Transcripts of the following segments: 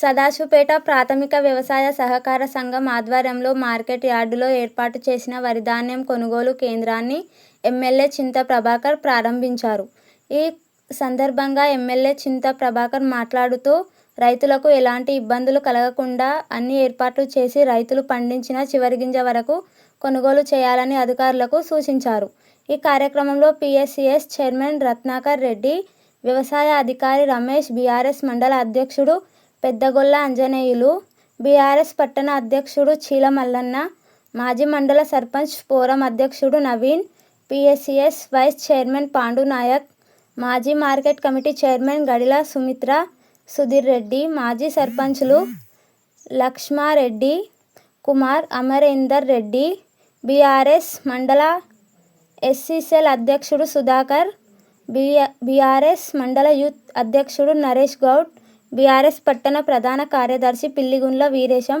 సదాశివపేట ప్రాథమిక వ్యవసాయ సహకార సంఘం ఆధ్వర్యంలో మార్కెట్ యార్డులో ఏర్పాటు చేసిన వరిధాన్యం కొనుగోలు కేంద్రాన్ని ఎమ్మెల్యే చింత ప్రభాకర్ ప్రారంభించారు. ఈ సందర్భంగా ఎమ్మెల్యే చింత ప్రభాకర్ మాట్లాడుతూ రైతులకు ఎలాంటి ఇబ్బందులు కలగకుండా అన్ని ఏర్పాట్లు చేసి రైతులు పండించిన చివరి గింజ వరకు కొనుగోలు చేయాలని అధికారులకు సూచించారు. ఈ కార్యక్రమంలో పీఎస్సీఎస్ చైర్మన్ రత్నాకర్ రెడ్డి, వ్యవసాయ అధికారి రమేష్, బీఆర్ఎస్ మండల అధ్యక్షుడు పెద్దగొల్ల ఆంజనేయులు, బీఆర్ఎస్ పట్టణ అధ్యక్షుడు చీల మల్లన్న, మాజీ మండల సర్పంచ్ ఫోరం అధ్యక్షుడు Naveen, PSCS vice chairman Pandunayak, మాజీ market committee chairman Gadila Sumitra, Sudheer Reddy, మాజీ సర్పంచ్లు లక్ష్మారెడ్డి, కుమార్, అమరేందర్ రెడ్డి, బీఆర్ఎస్ మండల ఎస్సీసెల్ అధ్యక్షుడు సుధాకర్, బీఆర్ఎస్ మండల యూత్ అధ్యక్షుడు నరేష్ గౌడ్, బీఆర్ఎస్ పట్టణ ప్రధాన కార్యదర్శి పిల్లిగుండ్ల వీరేశం,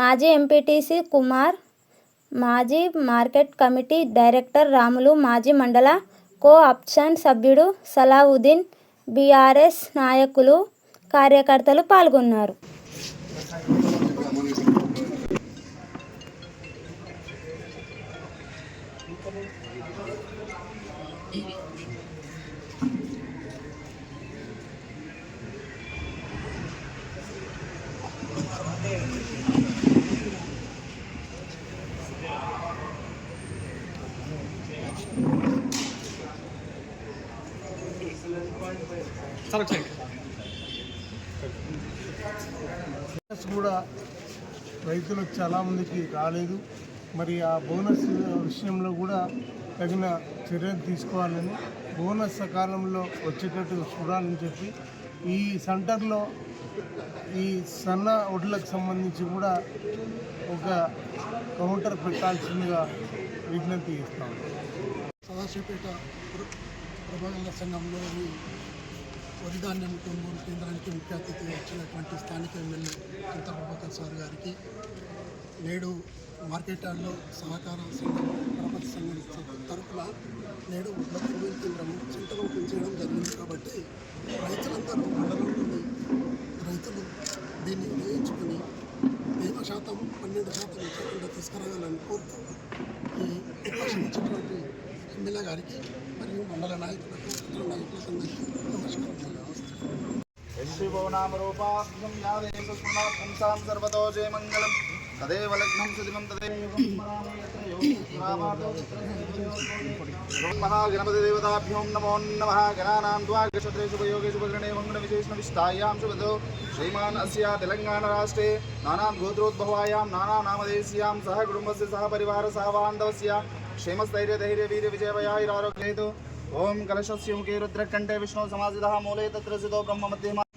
మాజీ ఎంపీటీసీ కుమార్, మాజీ మార్కెట్ కమిటీ డైరెక్టర్ రాములు, మాజీ మండల కో ఆప్షన్ సభ్యుడు సలావుద్దీన్, బీఆర్ఎస్ నాయకులు, కార్యకర్తలు పాల్గొన్నారు. కూడా రైతులకు చాలామందికి రాలేదు. మరి ఆ బోనస్ విషయంలో కూడా తగిన చర్యలు తీసుకోవాలని బోనస్ సకాలంలో వచ్చేటట్టు చూడాలని చెప్పి ఈ సెంటర్లో ఈ సన్న వడ్లకు సంబంధించి కూడా ఒక కౌంటర్ పెట్టాల్సిందిగా విజ్ఞప్తి చేస్తాం. సదాశివపేట ప్ర- సంఘంలోని వరి ధాన్యం కొనుగోలు కేంద్రానికి ముఖ్య అతిథిగా వచ్చినటువంటి స్థానిక ఎమ్మెల్యే చింత ప్రభాకర్ సార్ గారికి నేడు మార్కెట్ యార్డ్లో సహకార సంఘం ప్రపంచ సంఘం తరఫున నేడు వడ్ల కొనుగోలు కేంద్రం చింతలో పెంచడం జరిగింది కాబట్టి రైతులందరూ మండలంలోని రైతులు దీన్ని వినియోగించుకొని తేమ శాతం పన్నెండు శాతం ఇచ్చకుండా తీసుకురావాలని కోరుతూ ఈ అవకాశం ఇచ్చినటువంటి ఎమ్మెల్యే గారికి మరియు మండల నాయకులకు ఇతర నాయకులకు నమస్కారం యశివో నామ రూపాభ్యం పుంసాం సర్వతో జయమంగళం తదేవ లగ్నం సుదిమం తదేవ నమో నమః గణానాం ద్వాగక్షత్రే శుభయోగే శుభగ్రహణే మంగళ విశేషణ విశిష్టాయాం శుభదో శ్రీమాన్ అస్య తెలంగాణ రాష్ట్రే నానా గోత్రోద్భవాయాం నానా నామదేశ్యాం సహ కుటుంబస్య సహ పరివార సహ బాంధవస్య క్షేమస్థైర్య ధైర్య వీర్య విజయవయాయిరారోగ్యేతు ఓం కలశస్యముఖే రుద్రకంఠే విష్ణు సమాజిదः మూలే తత్ర బ్రహ్మ మధ్యమ